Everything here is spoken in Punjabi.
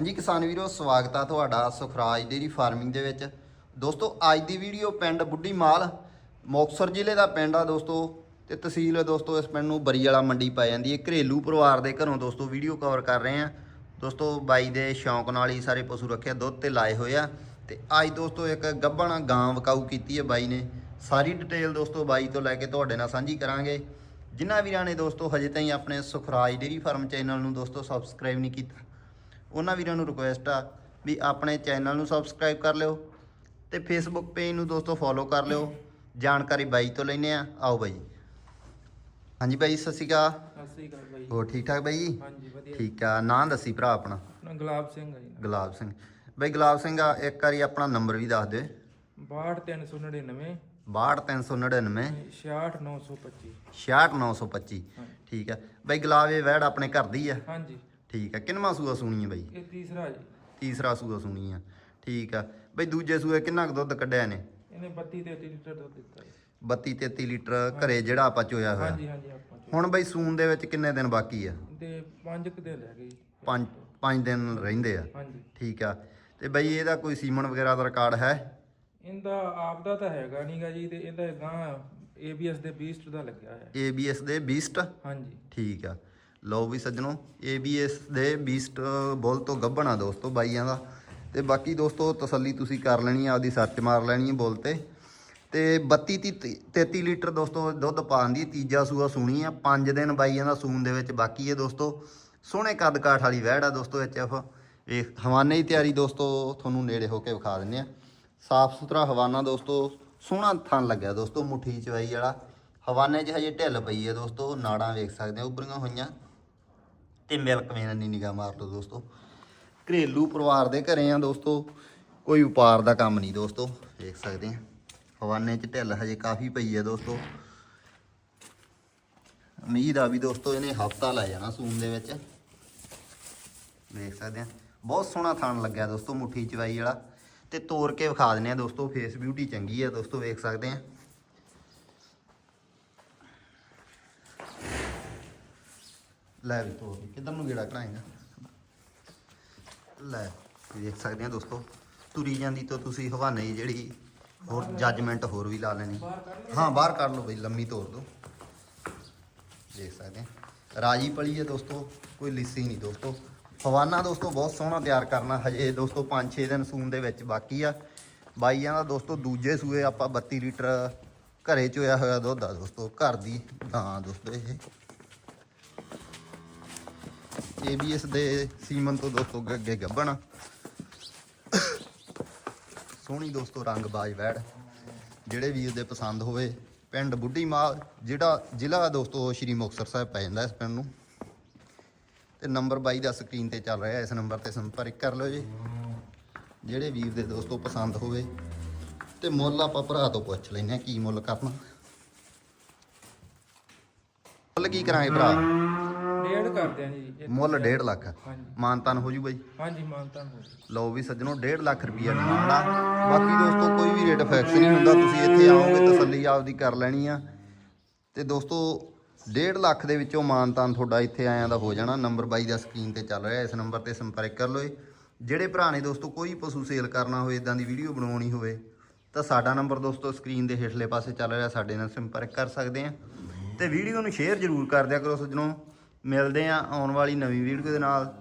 ਹਾਂਜੀ ਕਿਸਾਨ ਵੀਰੋ, ਸਵਾਗਤ ਆ ਤੁਹਾਡਾ ਸੁਖਰਾਜ ਡੇਰੀ ਫਾਰਮਿੰਗ ਦੇ ਵਿੱਚ। ਦੋਸਤੋ, ਅੱਜ ਦੀ ਵੀਡੀਓ ਪਿੰਡ ਬੁੱਢੀ ਮਾਲ ਮੁਕਤਸਰ ਜ਼ਿਲ੍ਹੇ ਦਾ ਪਿੰਡ ਆ ਦੋਸਤੋ ਤੇ ਤਹਿਸੀਲ ਹੈ ਦੋਸਤੋ ਇਸ ਪਿੰਡ ਨੂੰ ਬਰੀ ਵਾਲਾ ਮੰਡੀ ਪੈ ਜਾਂਦੀ ਹੈ। ਘਰੇਲੂ ਪਰਿਵਾਰ ਦੇ ਘਰੋਂ ਦੋਸਤੋ ਵੀਡੀਓ ਕਵਰ ਕਰ ਰਹੇ ਆ ਦੋਸਤੋ, ਬਾਈ ਦੇ ਸ਼ੌਂਕ ਨਾਲ ਹੀ ਸਾਰੇ ਪਸ਼ੂ ਰੱਖਿਆ, ਦੁੱਧ ਤੇ ਲਾਏ ਹੋਏ ਆ। ਤੇ ਅੱਜ ਦੋਸਤੋ ਇੱਕ ਗੱਭਣ ਗਾਂ ਵਕਾਊ ਕੀਤੀ ਹੈ ਬਾਈ ਨੇ। ਸਾਰੀ ਡਿਟੇਲ ਦੋਸਤੋ ਬਾਈ ਤੋਂ ਲੈ ਕੇ ਤੁਹਾਡੇ ਨਾਲ ਸਾਂਝੀ ਕਰਾਂਗੇ। ਜਿਨ੍ਹਾਂ ਵੀਰਾਂ ਨੇ ਦੋਸਤੋ ਹਜੇ ਤਾਈਂ ਆਪਣੇ ਸੁਖਰਾਜ ਡੇਰੀ ਫਾਰਮ ਚੈਨਲ ਨੂੰ ਦੋਸਤੋ ਸਬਸਕ੍ਰਾਈਬ ਨਹੀਂ ਕੀਤਾ ਉਹਨਾਂ ਵੀਰਾਂ ਨੂੰ ਰਿਕੁਐਸਟ ਆ ਵੀ ਆਪਣੇ ਚੈਨਲ ਨੂੰ ਸਬਸਕ੍ਰਾਈਬ ਕਰ ਲਿਓ ਤੇ ਫੇਸਬੁੱਕ ਪੇਜ ਨੂੰ ਦੋਸਤੋ ਫੋਲੋ ਕਰ ਲਿਓ। ਜਾਣਕਾਰੀ ਬਾਈ ਤੋਂ ਲੈਨੇ ਆ ਆਓ ਬਾਈ। ਹਾਂਜੀ ਬਾਈ ਸਤਿ ਸ਼੍ਰੀ ਅਕਾਲ। ਸਤਿ ਸ੍ਰੀ ਅਕਾਲ ਬਾਈ। ਹੋਰ ਠੀਕ ਠਾਕ ਬਾਈ? ਹਾਂਜੀ ਵਧੀਆ। ਠੀਕ ਆ। ਨਾਂ ਦੱਸੀ ਭਰਾ ਆਪਣਾ? ਆਪਣਾ ਗੁਲਾਬ ਸਿੰਘ ਹੈ ਜੀ। ਗੁਲਾਬ ਸਿੰਘ। ਬਾਈ ਗੁਲਾਬ ਸਿੰਘ ਆ ਇੱਕ ਵਾਰੀ ਆਪਣਾ ਨੰਬਰ ਵੀ ਦੱਸ ਦੇ 62399 62399 66925 66925 ਠੀਕ ਆ। ਬਾਈ ਗੁਲਾਬ ਇਹ ਵੈੜ ਆਪਣੇ ਘਰ ਦੀ ਆ। ਹਾਂਜੀ। ਠੀਕ ਆ। ਕਿੰਨਵਾਂ ਸੂਆ ਸੁਣੀ ਆ ਬਾਈ? ਇਹ ਤੀਸਰਾ ਜੀ। ਤੀਸਰਾ ਸੂਆ ਸੁਣੀ ਆ। ਠੀਕ ਆ। ਬਈ ਦੂਜੇ ਸੂਏ ਕਿੰਨਾ ਕੁ ਦੁੱਧ ਕੱਢਿਆ ਨੇ ਇਹਨੇ 32 33 ਲੀਟਰ ਦੁੱਧ ਦਿੱਤਾ ਜੀ। 32 33 ਲੀਟਰ ਘਰੇ ਜਿਹੜਾ ਆਪਾਂ ਚੋਇਆ ਹੋਇਆ। ਹਾਂਜੀ ਹਾਂਜੀ ਆਪਾਂ। ਹੁਣ ਬਈ ਸੂਨ ਦੇ ਵਿੱਚ ਕਿੰਨੇ ਦਿਨ ਬਾਕੀ ਆ? ਤੇ ਪੰਜ ਕੁ ਦਿਨ ਰਹਿ ਗਏ ਜੀ। ਪੰਜ ਪੰਜ ਦਿਨ ਰਹਿੰਦੇ ਆ। ਹਾਂਜੀ। ਠੀਕ ਆ। ਤੇ ਬਈ ਇਹਦਾ ਕੋਈ ਸੀਮਨ ਵਗੈਰਾ ਦਾ ਰਿਕਾਰਡ ਹੈ? ਇਹਦਾ ਆਪ ਦਾ ਤਾਂ ਹੈਗਾ ਨਹੀਂਗਾ ਜੀ ਤੇ ਇਹਦਾ ਗਾਂ ABS ਦੇ ਬੀਸਟ ਦਾ ਲੱਗਿਆ ਹੋਇਆ। ABS ਦੇ ਬੀਸਟ? ਹਾਂਜੀ। ਠੀਕ ਆ। ਲਓ ਵੀ ਸੱਜਣੋ ABS ਦੇ ਬੀਸਟ ਬੁੱਲ ਤੋਂ ਗੱਭਣਾ ਦੋਸਤੋ ਬਾਈਆਂ ਦਾ। ਤੇ ਬਾਕੀ ਦੋਸਤੋ, ਤਸੱਲੀ ਤੁਸੀਂ ਕਰ ਲੈਣੀ ਆ, ਆਪਦੀ ਸਰਚ ਮਾਰ ਲੈਣੀ ਹੈ ਬੁੱਲ ਤੇ। ਤੇ 32 ਤੀ 33 ਲੀਟਰ ਦੋਸਤੋ ਦੁੱਧ ਪਾਉਣ ਦੀ, ਤੀਜਾ ਸੂਆ ਸੁਣੀ ਆ। 5 ਦਿਨ ਬਾਈਆਂ ਦਾ ਸੂਣ ਦੇ ਵਿੱਚ ਬਾਕੀ ਹੈ ਦੋਸਤੋ। ਸੋਹਣੇ ਕੱਦ ਕਾਠ ਵਾਲੀ ਵਹਿੜ ਆ ਦੋਸਤੋ ਐਚਐਫ ਇਹ ਹਵਾਨੇ ਦੀ ਤਿਆਰੀ ਦੋਸਤੋ, ਤੁਹਾਨੂੰ ਨੇੜੇ ਹੋ ਕੇ ਵਿਖਾ ਦਿੰਨੇ ਆ। ਸਾਫ਼ ਸੁਥਰਾ ਹਵਾਨਾ ਦੋਸਤੋ, ਸੋਹਣਾ ਥਣ ਲੱਗਿਆ ਦੋਸਤੋ, ਮੁੱਠੀ ਚਵਾਈ ਵਾਲਾ। ਹਵਾਨੇ 'ਚ ਹਜੇ ਢਿੱਲ ਪਈ ਹੈ ਦੋਸਤੋ, ਨਾੜਾਂ ਵੇਖ ਸਕਦੇ ਆ ਉੱਭਰੀਆਂ ਹੋਈਆਂ। ਤੇ ਮਿਲਕ ਵੇਨ ਨਹੀਂ ਨਿਗਾਹ ਮਾਰ ਲਓ ਦੋਸਤੋ। ਘਰੇਲੂ ਪਰਿਵਾਰ ਦੇ ਘਰੇ ਆ ਦੋਸਤੋ। ਕੋਈ ਵਪਾਰ ਦਾ ਕੰਮ ਨਹੀਂ ਦੋਸਤੋ ਵੇਖ ਸਕਦੇ ਆ। ਹਵਾਨੇ 'ਚ ਢਿੱਲ ਹਜੇ ਕਾਫੀ ਪਈ ਹੈ ਦੋਸਤੋ। ਉਮੀਦ ਆ ਵੀ ਦੋਸਤੋ ਇਹਨੇ ਹਫਤਾ ਲੈ ਜਾਣਾ ਸੂਨ ਦੇ ਵਿੱਚ। ਵੇਖ ਸਕਦੇ ਆ। ਬਹੁਤ ਸੋਹਣਾ ਥਾਣ ਲੱਗਿਆ ਦੋਸਤੋ ਮੁੱਠੀ ਚਵਾਈ ਵਾਲਾ। ਤੇ ਤੋੜ ਕੇ ਵਿਖਾ ਦਿੰਨੇ ਆ ਦੋਸਤੋ ਫੇਸ ਬਿਊਟੀ ਚੰਗੀ ਆ ਦੋਸਤੋ, ਵੇਖ ਸਕਦੇ ਆ। ਲੈ ਵੀ ਤੋੜ ਕਿੱਧਰ ਨੂੰ ਗੇੜਾ ਕਢਾਏਗਾ ਲੈ ਦੇਖ ਸਕਦੇ ਆ ਦੋਸਤੋ, ਤੁਰੀ ਜਾਂਦੀ ਤੋਂ ਤੁਸੀਂ ਹਵਾਨੇ ਜਿਹੜੀ ਹੋਰ ਜੱਜਮੈਂਟ ਹੋਰ ਵੀ ਲਾ ਲੈਣੀ। ਹਾਂ, ਬਾਹਰ ਕੱਢ ਲਓ ਬਈ, ਲੰਮੀ ਤੋੜ ਦਿਓ ਦੇਖ ਸਕਦੇ ਆ। ਰਾਜੀ ਪਲੀ ਹੈ ਦੋਸਤੋ, ਕੋਈ ਲਿੱਸੀ ਨਹੀਂ ਦੋਸਤੋ। ਹਵਾਨਾ ਦੋਸਤੋ, ਬਹੁਤ ਸੋਹਣਾ ਤਿਆਰ ਕਰਨਾ ਹਜੇ ਦੋਸਤੋ 5-6 ਦਿਨ ਸੂਨ ਦੇ ਵਿੱਚ ਬਾਕੀ ਆ। ਬਾਈਆਂ ਦਾ ਦੋਸਤੋ, ਦੂਜੇ ਸੂਏ ਆਪਾਂ 32 ਲੀਟਰ ਘਰੇ ਚੋਇਆ ਹੋਇਆ ਦੁੱਧ ਆ ਦੋਸਤੋ, ਘਰ ਦੀ ਹਾਂ ਦੋਸਤੋ ਇਹ। ABS ਦੇ ਸੀਮਨ ਤੋਂ ਦੋਸਤੋ ਅੱਗੇ- ਗੱਬਣ। ਸੋਹਣੀ ਦੋਸਤੋ ਰੰਗ ਬਾਜ ਵੈੜ। ਜਿਹੜੇ ਵੀਰ ਦੇ ਪਸੰਦ ਹੋਵੇ, ਪਿੰਡ ਬੁੱਢੀ ਮਾਲ, ਜਿਹੜਾ ਜ਼ਿਲ੍ਹਾ ਦੋਸਤੋ ਸ਼੍ਰੀ ਮੁਕਤਸਰ ਸਾਹਿਬ ਪੈ ਜਾਂਦਾ ਇਸ ਪਿੰਡ ਨੂੰ। ਤੇ ਨੰਬਰ 22 ਦਾ ਸਕਰੀਨ ਤੇ ਚੱਲ ਰਿਹਾ, ਇਸ ਨੰਬਰ ਤੇ ਸੰਪਰਕ ਕਰ ਲਓ ਜੀ। ਜਿਹੜੇ ਵੀਰ ਦੇ ਦੋਸਤੋ ਪਸੰਦ ਹੋਵੇ, ਤੇ ਮੁੱਲ ਆਪਾਂ ਭਰਾ ਤੋਂ ਪੁੱਛ ਲੈਨੇ ਆ ਕੀ ਮੁੱਲ ਕਰਨਾ। ਮੁੱਲ ਕੀ ਕਰਾਂਗੇ ਭਰਾ? ਡੇਢ ਕਰਦੇ ਆ ਜੀ ਮੁੱਲ 1.5 ਲੱਖ। ਹਾਂਜੀ। ਮਾਨਤਾਨ ਹੋ ਜੂ ਬਾਈ। ਹਾਂਜੀ ਮਾਨਤਾ ਹੋ ਲਓ ਵੀ ਸੱਜਣੋ 1.5 ਲੱਖ ਰੁਪਈਆ ਡਿਮਾਂਡ ਆ ਬਾਕੀ ਦੋਸਤੋ ਕੋਈ ਵੀ ਰੇਟ ਫਿਕਸ ਨਹੀਂ ਹੁੰਦਾ। ਤੁਸੀਂ ਇੱਥੇ ਆਓਗੇ ਤਸੱਲੀ ਆਪਦੀ ਕਰ ਲੈਣੀ ਆ। ਤੇ ਦੋਸਤੋ 1.5 ਲੱਖ ਦੇ ਵਿੱਚੋਂ ਮਾਨਤਾਨ ਤੁਹਾਡਾ ਇੱਥੇ ਆਇਆਂ ਦਾ ਹੋ ਜਾਣਾ। ਨੰਬਰ 22 ਦਾ ਸਕਰੀਨ ਤੇ ਚੱਲ ਰਿਹਾ। ਇਸ ਨੰਬਰ ਤੇ ਸੰਪਰਕ ਕਰ ਲਓ ਜਿਹੜੇ ਭਰਾ ਨੇ ਦੋਸਤੋ ਕੋਈ ਪਸ਼ੂ ਸੇਲ ਕਰਨਾ ਹੋਵੇ ਇਦਾਂ ਦੀ ਵੀਡੀਓ ਬਣਾਉਣੀ ਹੋਵੇ ਤਾਂ ਸਾਡਾ ਨੰਬਰ ਦੋਸਤੋ ਸਕਰੀਨ ਦੇ ਹੇਠਲੇ ਪਾਸੇ ਚੱਲ ਰਿਹਾ। ਸਾਡੇ ਨਾਲ ਸੰਪਰਕ ਕਰ ਸਕਦੇ ਆ। ਤੇ ਵੀਡੀਓ ਨੂੰ ਸ਼ੇਅਰ ਜ਼ਰੂਰ ਕਰ ਦਿਆ ਕਰੋ ਸੱਜਣੋ। ਮਿਲਦੇ ਆ ਆਉਣ ਵਾਲੀ ਨਵੀਂ ਵੀਡੀਓ ਦੇ ਨਾਲ।